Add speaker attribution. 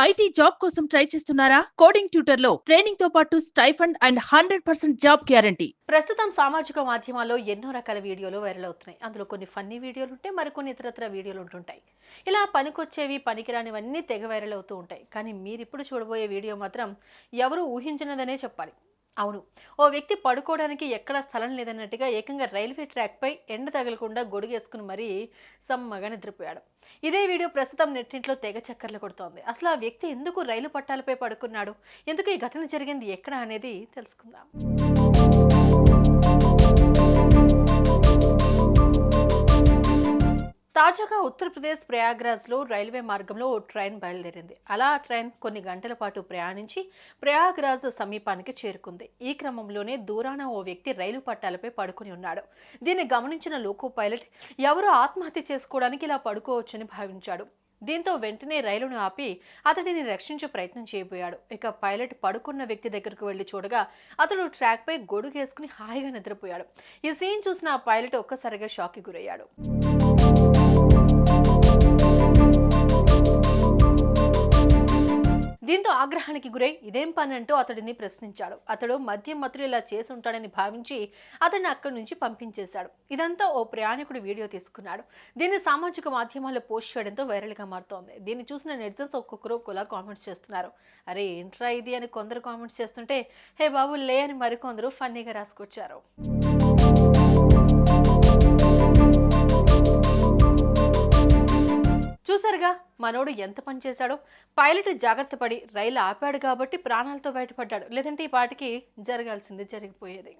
Speaker 1: IT job కోసం try చేస్తున్నారా? Coding ట్యూటర్లో ట్రైనింగ్తో పాటు stipend and hundred percent job guarantee.
Speaker 2: ప్రస్తుతం సామాజిక మాధ్యమాల్లో ఎన్నో రకాల వీడియోలు వైరల్ అవుతున్నాయి. అందులో కొన్ని ఫన్నీ వీడియోలు ఉంటాయి మరికొన్ని ఇతరత్ర వీడియోలు ఉంటుంటాయి. ఇలా పనికొచ్చేవి పనికిరానివన్నీ తెగ వైరల్ అవుతూ ఉంటాయి. కానీ మీరు ఇప్పుడు చూడబోయే వీడియో మాత్రం ఎవరు ఊహించినదనే చెప్పాలి. అవును. ఓ వ్యక్తి పడుకోవడానికి ఎక్కడా స్థలం లేదన్నట్టుగా ఏకంగా రైల్వే ట్రాక్పై ఎండ తగలకుండా గొడుగేసుకుని మరీ సమ్మగా నిద్రపోయాడు. ఇదే వీడియో ప్రస్తుతం నెట్టింట్లో తెగ చక్కర్లు కొడుతోంది. అసలు ఆ వ్యక్తి ఎందుకు రైలు పట్టాలపై పడుకున్నాడు? ఎందుకు ఈ ఘటన జరిగింది? ఎక్కడ అనేది తెలుసుకుందాం. తాజాగా ఉత్తరప్రదేశ్ ప్రయాగ్రాజ్లో రైల్వే మార్గంలో ఓ ట్రైన్ బయలుదేరింది. అలా ఆ ట్రైన్ కొన్ని గంటల పాటు ప్రయాణించి ప్రయాగ్రాజ్ సమీపానికి చేరుకుంది. ఈ క్రమంలోనే దూరాన ఓ వ్యక్తి రైలు పట్టాలపై పడుకుని ఉన్నాడు. దీన్ని గమనించిన లోకో పైలట్ ఎవరో ఆత్మహత్య చేసుకోవడానికి ఇలా పడుకోవచ్చని భావించాడు. దీంతో వెంటనే రైలును ఆపి అతడిని రక్షించే ప్రయత్నం చేయబోయాడు. ఇక పైలట్ పడుకున్న వ్యక్తి దగ్గరకు వెళ్ళి చూడగా అతడు ట్రాక్పై గొడుగేసుకుని హాయిగా నిద్రపోయాడు. ఈ సీన్ చూసిన ఆ పైలట్ ఒక్కసారిగా షాక్కి గురయ్యాడు. దీంతో ఆగ్రహానికి గురై ఇదేం పని అంటూ అతడిని ప్రశ్నించాడు. అతడు మద్యం మత్తులు ఇలా చేసి ఉంటాడని భావించి అతన్ని అక్కడి నుంచి పంపించేశాడు. ఇదంతా ఓ ప్రయాణికుడు వీడియో తీసుకున్నాడు. దీన్ని సామాజిక మాధ్యమాల్లో పోస్ట్ చేయడంతో వైరల్గా మారుతోంది. దీన్ని చూసిన నెటిజన్స్ ఒక్కొక్కరు ఒక్కోలా కామెంట్స్ చేస్తున్నారు. అరే ఏంట్రా ఇది అని కొందరు కామెంట్స్ చేస్తుంటే హే బాబు లే అని మరికొందరు ఫన్నీగా రాసుకొచ్చారు. చూసారుగా మనోడు ఎంత పని చేశాడో. పైలట్ జాగ్రత్త పడి రైలు ఆపాడు కాబట్టి ప్రాణాలతో బయటపడ్డాడు. లేదంటే ఈ పాటికి జరగాల్సింది జరిగిపోయేది.